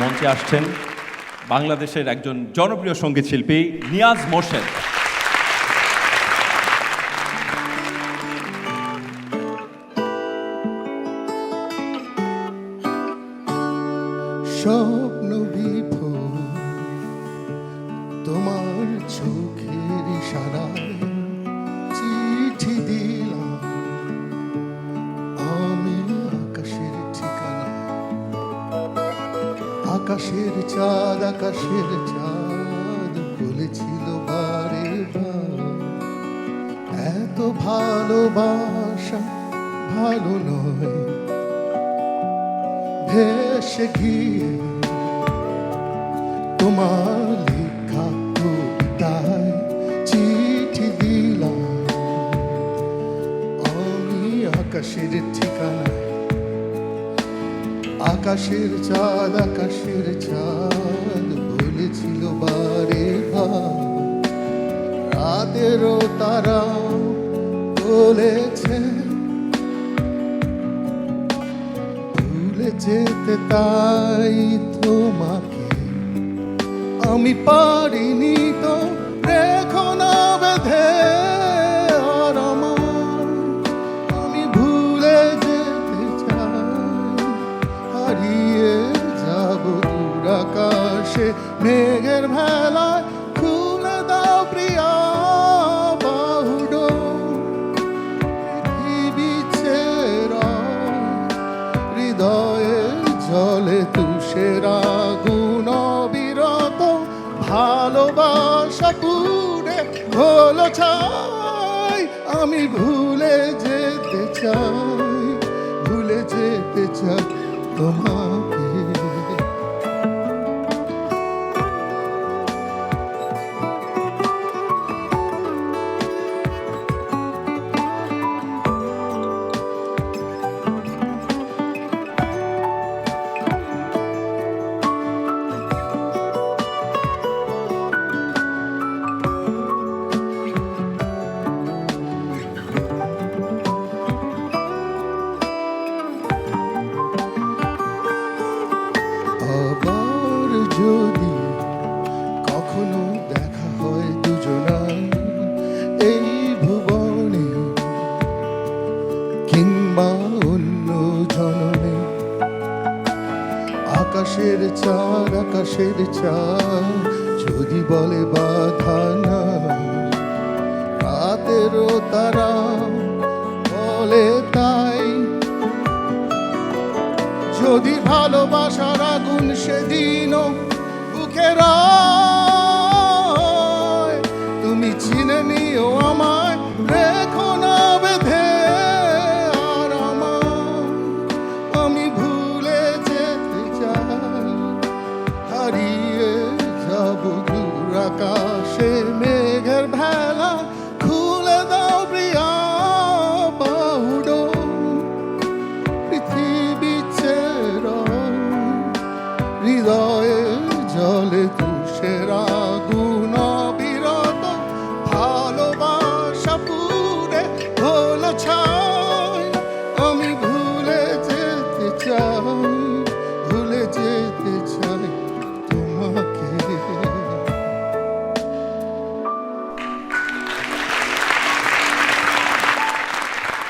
মঞ্চে আসছেন বাংলাদেশের একজন জনপ্রিয় সংগীত শিল্পী নিয়াজ মোর্শেদ। স্বপ্ন তোমার চোখের ইশারায় আকাশের চাঁদ আকাশের চাঁদ বলেছিল বারে এত ভালোবাসা ভালো নয়। ভেসে গিয়ে তোমার আকাশের চাঁদ আকাশের চাঁদ বলেছিল, বারে রাতেরও তারা বলেছে, ভুলে যেতে তাই তোমাকে। আমি পারিনি তো, রেখো না মেঘের ভেলায় খুলে দাও প্রিয়া বাহুডো। পৃথিবী হৃদয়ে জলে তুষের আগুন বিরত ভালোবাসা পুরে হলো ছাই, আমি ভুলে যেতে চাই, ভুলে যেতে চাই তোমাকে আকাশের চার আকাশের চার যদি বলে বাধা না রাতেরও তারা বলে তাই। যদি ভালোবাসার আগুন সেদিনও বুকেরা আকাশে